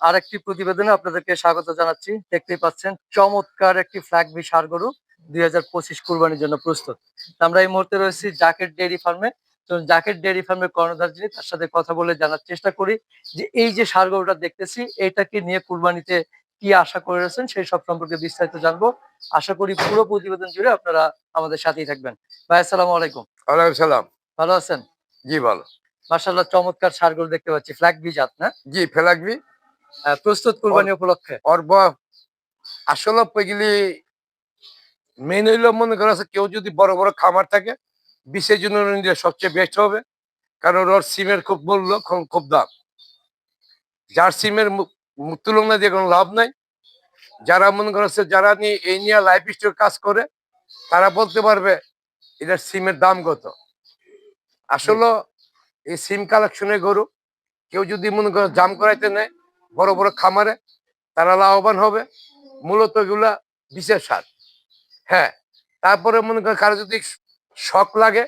আর একটি প্রতিবেদনে আপনাদেরকে স্বাগত জানাচ্ছি। দেখতেই পাচ্ছেন চমৎকার একটি ফ্ল্যাগ বি সার গরু দুই হাজার পঁচিশ কুরবানির জন্য প্রস্তুত। আমরা এই মুহূর্তে রয়েছি জাকেট ডেয়ারি ফার্মে। তো জাকেট ডেয়ারি ফার্মের কর্ণধার যিনি তার সাথে কথা বলে জানার চেষ্টা করি যে এই যে সার গরুটা দেখতেছি এটাকে নিয়ে কুরবানিতে কি আশা করে রয়েছেন সেই সব সম্পর্কে বিস্তারিত জানব। আশা করি পুরো প্রতিবেদন জুড়ে আপনারা আমাদের সাথেই থাকবেন। ভাই আসসালাম আলাইকুম। ওয়ালাইকুম সালাম। ভালো আছেন? জি ভালো। মার্শাল্লাহ চমৎকার সার গরু দেখতে পাচ্ছি ফ্ল্যাগ বি জাত না? জি ফেলাকবি আহ, প্রস্তুত কুরবানি উপলক্ষে। অর্ব আসলে পেগলি মেন হইল মনে করো আছে কেউ যদি বড় বড় খামার থাকে বিশের জন্য সবচেয়ে বেস্ট হবে। কারণ ওর সিমের খুব মূল্য খুব দাম। যার সিমের তুলনা দিয়ে কোনো লাভ নাই। যারা মনে করছে যারা নিয়ে এই নিয়ে লাইফ স্টোর কাজ করে তারা বলতে পারবে এটার সিমের দাম কত। আসলে এই সিম কালেকশনের গরু কেউ যদি মনে করো জাম করাইতে নেয় বড় বড় খামারে তারা লাভবান হবে। মূলত এগুলা বিশেষ সার। হ্যাঁ তারপরে মনে করেন কারও যদি শখ লাগে,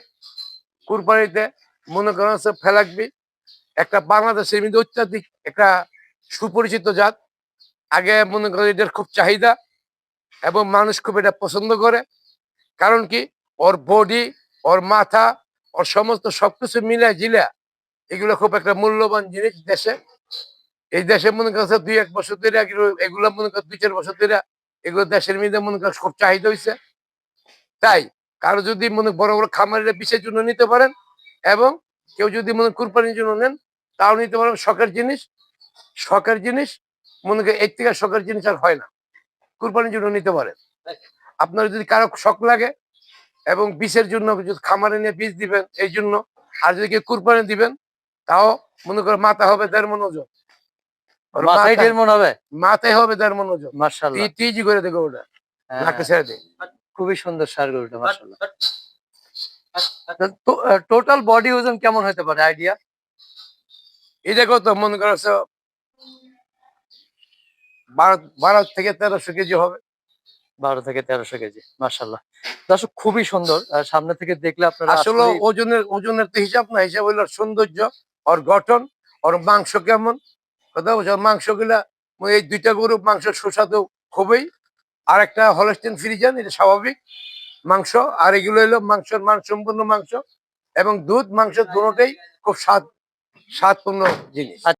কুরবানিতে মনে করেন হচ্ছে ফেলাকবি, একটা বাংলাদেশের মধ্যে অত্যাধিক একটা সুপরিচিত জাত। আগে মনে করেন এটার খুব চাহিদা এবং মানুষ খুব এটা পছন্দ করে। কারণ কি? ওর বডি ওর মাথা, ওর সমস্ত সবকিছু মিলে জিলা এগুলো খুব একটা মূল্যবান জিনিস দেশে। এই দেশে মনে করছে দুই, এক বছর ধরে এগুলো- মনে কর দুই, চার বছর ধরে এগুলো দেশের মধ্যে মনে কর খুব চাহিদা হয়েছে তাই কারও যদি মনে বড় বড় খামারের বিষয়ের জন্য নিতে পারেন এবং কেউ যদি মনে কুরবানির জন্য নেন, তাও নিতে পারেন। শখের জিনিস শখের জিনিস মনে করেন এর থেকে শখের জিনিস আর হয় না। কুরবানির জন্য নিতে পারেন। আপনার যদি কারও শখ লাগে এবং বিষের জন্য যদি খামারে নিয়ে বীজ দিবেন, এই জন্য আর যদি কেউ কুরবানি দিবেন, তাও মনে করে মাথা হবে দেড় মন ওজন। মাথায় মাথা- দেড় হবে? মাথায় হবে দেড় মন ওজন। মার্শাল্লাহ তিজি করে দেখো ওটা। নাকে ছেড়ে দে। খুবই সুন্দর সার গরুটা মার্শাল্লাহ টোটাল বডি ওজন কেমন হতে পারে? আইডিয়া এই দেখো তো মনে করছ বারো বারো থেকে তেরোশো কেজি হবে। বারো থেকে তেরোশো কেজি মার্শাল্লাহ দর্শক খুবই সুন্দর। সামনে থেকে দেখলে আপনারা আসলে ওজনের ওজনের তো হিসাব না হিসাব হইল সৌন্দর্য ওর গঠন ওর মাংস কেমন কথা গুলা এই দুইটা গরু মাংস সুস্বাদু খুবই। আর একটা হলস্টেন ফ্রিজান এটা স্বাভাবিক। মাংস, আর এগুলো হলো মাংসের মান সম্পূর্ণ মাংস এবং দুধ মাংস দুটোটাই খুব স্বাদ স্বাদপূর্ণ জিনিস।